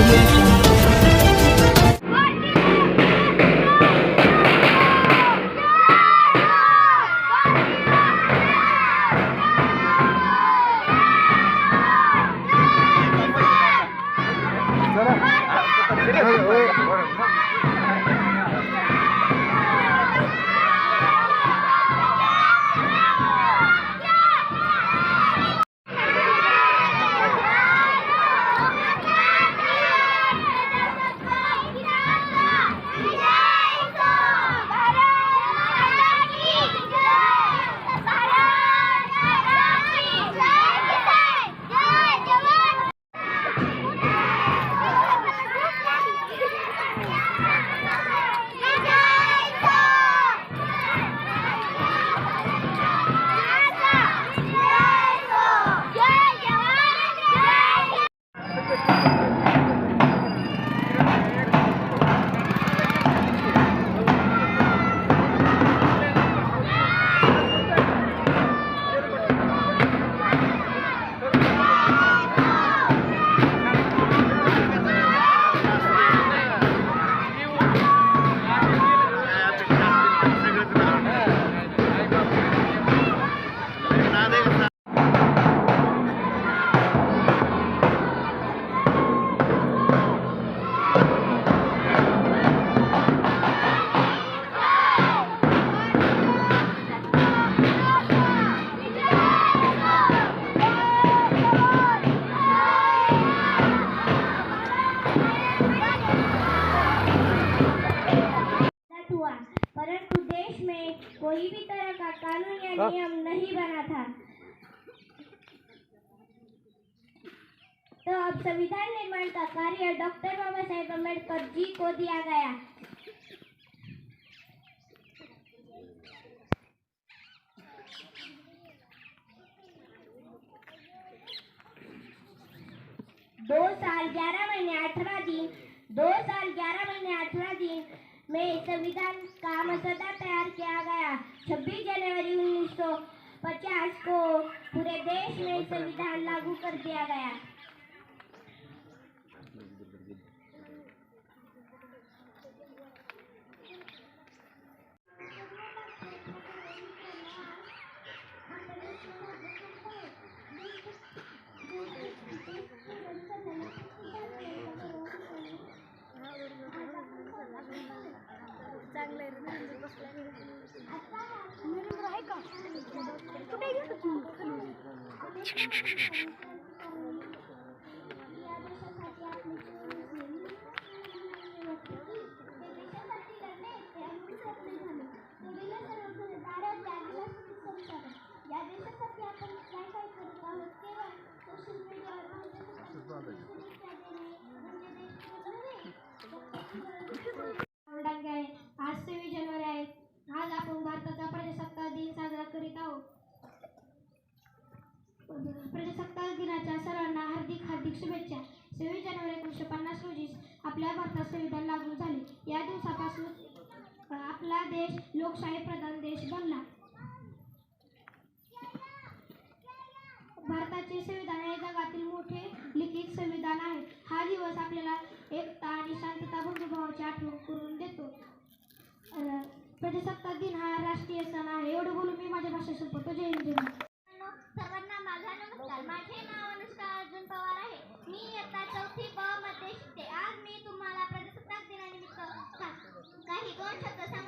Thank you. कानून या नियम नहीं बना था। तो अब संविधान निर्माण का कार्य डॉक्टर बाबा साहेब अंबेडकर जी को दिया गया। दो साल ग्यारह महीने अठारह दिन दो साल ग्यारह महीने अठारह दिन में संविधान का मसौदा तैयार किया गया। 26 जनवरी 1950 को पूरे देश में संविधान लागू कर दिया गया या देशासाठी आपण काय काय करत आहोत केवळ सोशल मीडियावर म्हणजे आहे आज सव्वीस जानेवारी आहे आज आपण भारताचा प्रजासत्ताक दिन साजरा करीत आहोत. प्रजासत्ताक दिनाच्या सर्वांना हार्दिक हार्दिक शुभेच्छा. सव्वीस जानेवारी एकोणीसशे पन्नास रोजी आपल्या भारतात संविधान लागू झाले. या दिवसापासून आपला देश लोकशाही प्रधान देश बनला. भारताचे संविधान हे जगातील मोठे लिखित संविधान आहे. हा दिवस आपल्याला एकता आणि शांतता बंधुभावाची आठवण करून देतो. प्रजासत्ताक दिन हा राष्ट्रीय सण आहे. एवढं बोलून मी माझ्या भाषा संपवतो जय हिंद जय महाराष्ट्र. सर्वांना माझा नमस्कार माझे नाव अनुष्का अर्जुन पवार आहे मी इयत्ता चौथी ब मध्ये शिकते. आज मी तुम्हाला प्रजासत्ताक दिनानिमित्त काही दोन शब्द सांग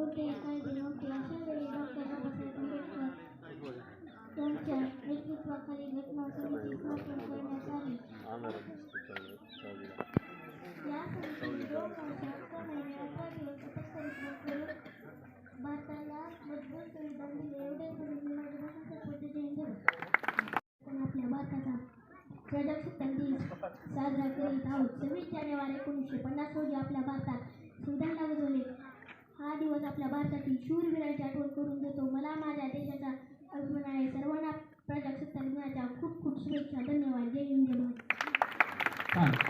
होते कायदे नव्हते अशा वेळी डॉक्टर बाबासाहेब आंबेडकर यांच्या नेतृत्वाखाली घटना समिती स्थापन करण्यात आली Peki, Adana var, yayın devam. Tamam.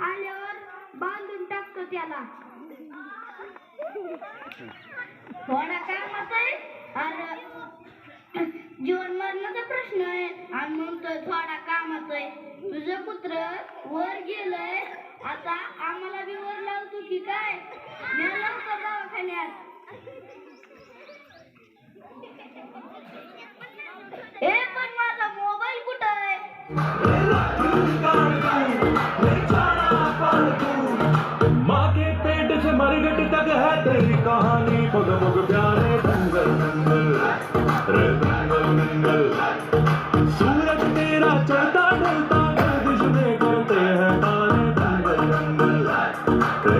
आल्यावर बांधून टाकतो त्याला. थोडा कामात आहे? जीवन मरणाचा प्रश्न आहे. आणि म्हणतोय थोडा कामात आहे. तुझं पुत्र वर गेलंय. आता आम्हाला बी वर लावतो की काय? मी लावतो दवाखान्यात. माँ के पेट से मरगट तक है तेरी कहानी। प्यारे दंगल दंगल रे सूरज तेरा चलता ढलता करते हैं तारे दंगल दंगल रे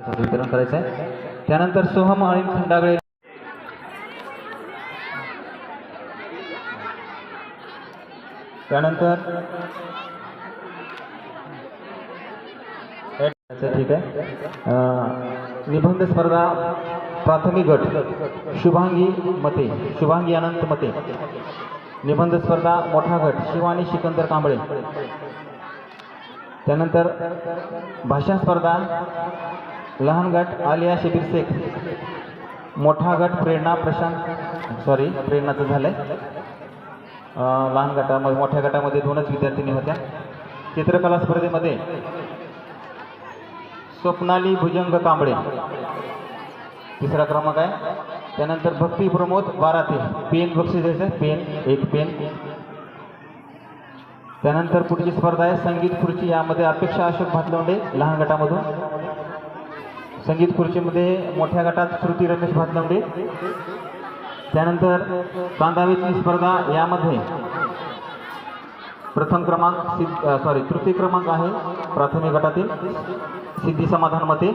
वितरण करायचं आहे. त्यानंतर सोहम अळीम खंडागळे. त्यानंतर अच्छा ठीक आहे. निबंध स्पर्धा प्राथमिक गट शुभांगी मते शुभांगी अनंत मते. निबंध स्पर्धा मोठा गट शिवानी सिकंदर कांबळे. त्यानंतर भाषा स्पर्धा लहान गट आलिया शबीर शेख मोठा गट प्रेरणा प्रशांत सॉरी प्रेरणाचं झालंय. आहे लहान गटामध्ये मोठ्या गटामध्ये दोनच विद्यार्थिनी होत्या. चित्रकला स्पर्धेमध्ये स्वप्नाली भुजंग कांबळे तिसरा क्रमांक आहे. त्यानंतर भक्ती प्रमोद बाराते पेन बक्षीस द्यायचं पेन एक पेन. त्यानंतर पुढची स्पर्धा आहे संगीत खुर्ची यामध्ये अपेक्षा अशोक भातलोंडे लहान गटामधून. संगीत खुर्चीमध्ये मोठ्या गटात श्रुती रमेश भातलवंडे त्यानंतर बांधावीची स्पर्धा यामध्ये प्रथम क्रमांक सिद्ध सॉरी तृतीय क्रमांक आहे प्राथमिक गटातील सिद्धी समाधान मते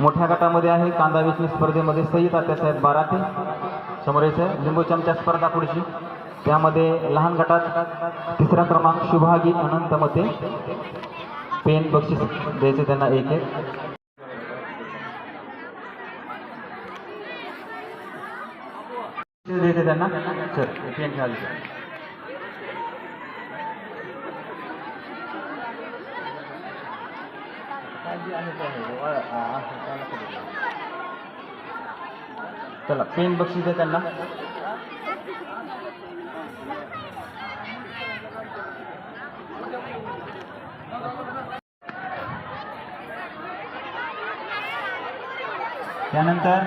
मोठ्या गटामध्ये आहे कांदा वेचणी स्पर्धेमध्ये सई तात्यासाहेब बाराते समोर यायचं लिंबू चमचा स्पर्धा पुढची. त्यामध्ये लहान गटात तिसरा क्रमांक शुभागी अनंत मते पेन बक्षीस द्यायचे त्यांना एक एक. द्यायचे त्यांना. सर पेन घ्याल चला पेन बक्षीस द्या त्यांना. त्यानंतर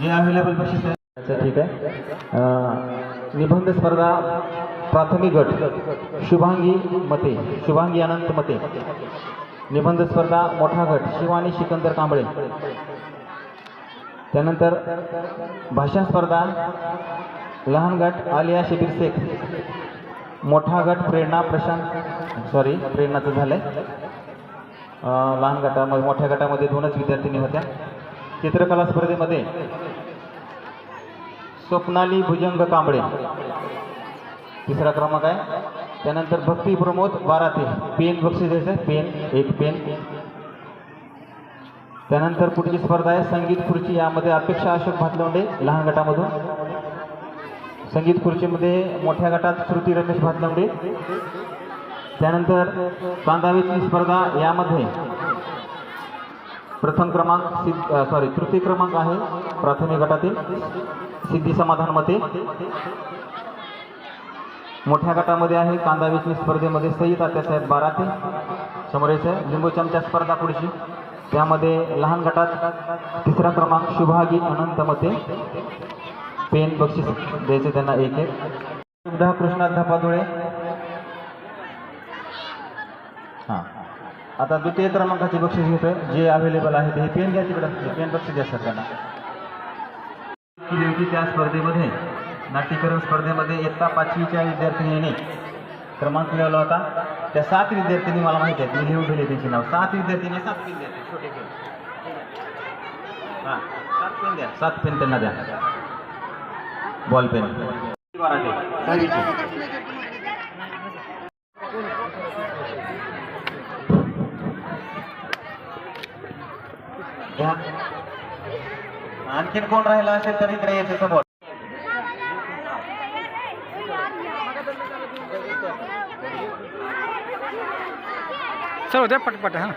जे अवेलेबल बक्षीस आहे अच्छा ठीक आहे. निबंध स्पर्धा प्राथमिक गट शुभांगी मते शुभांगी अनंत मते. निबंध स्पर्धा मोठा गट शिवानी सिकंदर कांबळे. त्यानंतर भाषा स्पर्धा लहान गट आलिया शबीर शेख. मोठा गट प्रेरणा प्रशांत सॉरी प्रेरणाचं झालं आहे लहान गटामध्ये मोठ्या गटामध्ये दोनच विद्यार्थिनी होत्या. चित्रकला स्पर्धेमध्ये स्वप्नाली भुजंग कांबळे. तिसरा क्रमांक आहे. त्यानंतर भक्ती प्रमोद बाराते. पेन बक्षीस द्यायचं पेन एक पेन. त्यानंतर पुढची स्पर्धा आहे संगीत खुर्ची. यामध्ये अपेक्षा अशोक भातलवंडे लहान गटामधून. संगीत खुर्चीमध्ये मोठ्या गटात श्रुती रमेश भातलवंडे. त्यानंतर बांधावीची स्पर्धा यामध्ये प्रथम क्रमांक सिद्ध सॉरी तृतीय क्रमांक आहे प्राथमिक गटातील सिद्धी समाधान मते मोठ्या गटामध्ये आहे कांदा वेचणी स्पर्धेमध्ये सई तात्यासाहेब बाराते समोर यायचं लिंबू चमचा स्पर्धा पुढची. त्यामध्ये लहान गटात तिसरा क्रमांक शुभागी अनंत मते पेन बक्षीस द्यायचे त्यांना एक एक. सुद्धा कृष्णात हां. आता द्वितीय क्रमांकाचे बक्षीस घेतोय जे अवेलेबल आहे ते हे पेन घ्या तिकडं. हे पेन बक्षीस द्या सर त्यांना केली होती त्या स्पर्धेमध्ये नाट्यकरण स्पर्धेमध्ये इयत्ता पाचवीच्या विद्यार्थिनीने क्रमांक मिळवला होता. त्या सात विद्यार्थिनी मला माहिती आहेत मी लिहून ठेवले त्यांची नाव. सात विद्यार्थिनी सात पेन द्या छोटे पेन. हां सात पेन द्या. सात पेन त्यांना द्या. Ball pen. आणखीन कोण राहिला असेल तर इकडे यायचं समोर? चलो द्या पटपट हाँ.